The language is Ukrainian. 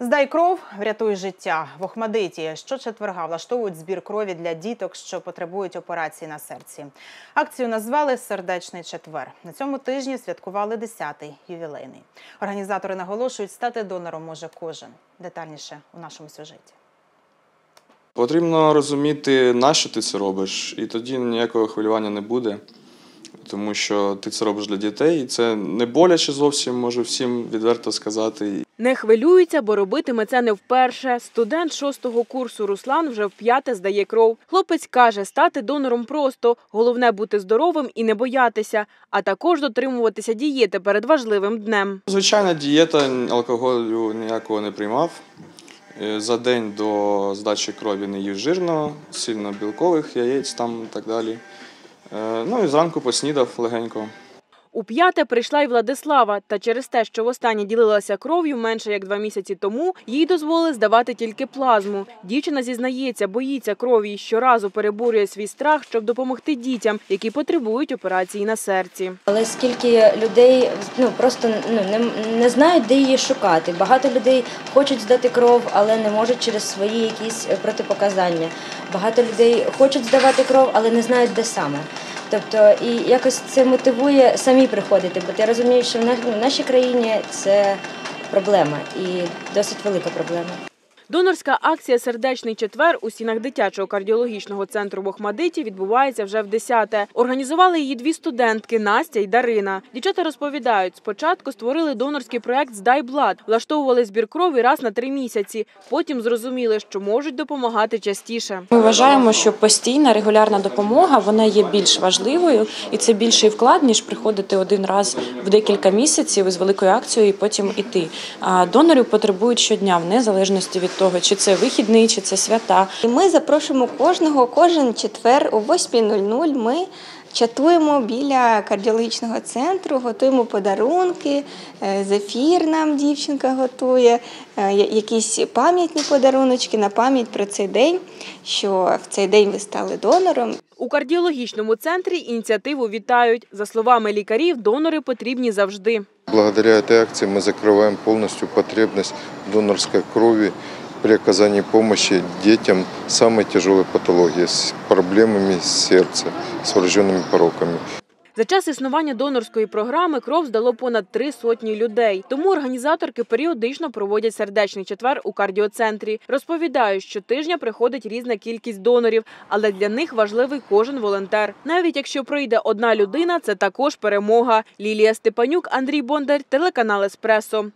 Здай кров, врятуй життя. В Охмадиті щочетверга влаштовують збір крові для діток, що потребують операції на серці. Акцію назвали Сердечний четвер. На цьому тижні святкували 10-й ювілейний. Організатори наголошують, стати донором може кожен. Детальніше у нашому сюжеті. Потрібно розуміти, на що ти це робиш, і тоді ніякого хвилювання не буде, тому що ти це робиш для дітей, і це не боляче зовсім, можу всім відверто сказати. Не хвилюється, бо робитиме це не вперше. Студент шостого курсу Руслан вже вп'яте здає кров. Хлопець каже, стати донором просто. Головне бути здоровим і не боятися, а також дотримуватися дієти перед важливим днем. Звичайна дієта, алкоголю ніякого не приймав. Е, За день до здачі крові не їв жирного, сильно білкових яєць там і так далі. Е, Ну і зранку поснідав легенько. У п'яте прийшла й Владислава, та через те, що востаннє ділилася кров'ю менше як два місяці тому, їй дозволили здавати тільки плазму. Дівчина зізнається, боїться крові і щоразу переборює свій страх, щоб допомогти дітям, які потребують операції на серці. Але скільки людей ну просто ну не, не знають, де її шукати. Багато людей хочуть здати кров, але не можуть через свої якісь протипоказання. Багато людей хочуть здавати кров, але не знають, де саме. Тобто, і якось це мотивує самі приходити, бо ти розумію, що в нашій країні це проблема і досить велика проблема. Донорська акція Сердечний четвер у стінах дитячого кардіологічного центру в Охмадиті відбувається вже в десяте. Організували її дві студентки Настя й Дарина. Дівчата розповідають, спочатку створили донорський проект Здай блад, влаштовували збір крові раз на три місяці. Потім зрозуміли, що можуть допомагати частіше. Ми вважаємо, що постійна регулярна допомога вона є більш важливою, і це більший вклад ніж приходити один раз в декілька місяців із великою акцією і потім іти. А донорів потребують щодня, в незалежності від того, чи це вихідний, чи це свята. І Ми запрошуємо кожного, кожен четвер о 8.00 ми чатуємо біля кардіологічного центру, готуємо подарунки, е, зефір нам дівчинка готує, е, я- якісь пам'ятні подаруночки на пам'ять про цей день, що в цей день ви стали донором. У кардіологічному центрі ініціативу вітають. За словами лікарів, донори потрібні завжди. Благодаря этой акции мы закрываем полностью потребность донорской крови при оказании помощи детям с самой тяжелой патологией, с проблемами сердца, с врожденными пороками. За час існування донорської програми кров здало понад три сотні людей. Тому організаторки періодично проводять сердечний четвер у кардіоцентрі. Розповідають, що тижня приходить різна кількість донорів, але для них важливий кожен волонтер. Навіть якщо прийде одна людина, це також перемога. Лілія Степанюк, Андрій Бондар, телеканал Еспресо.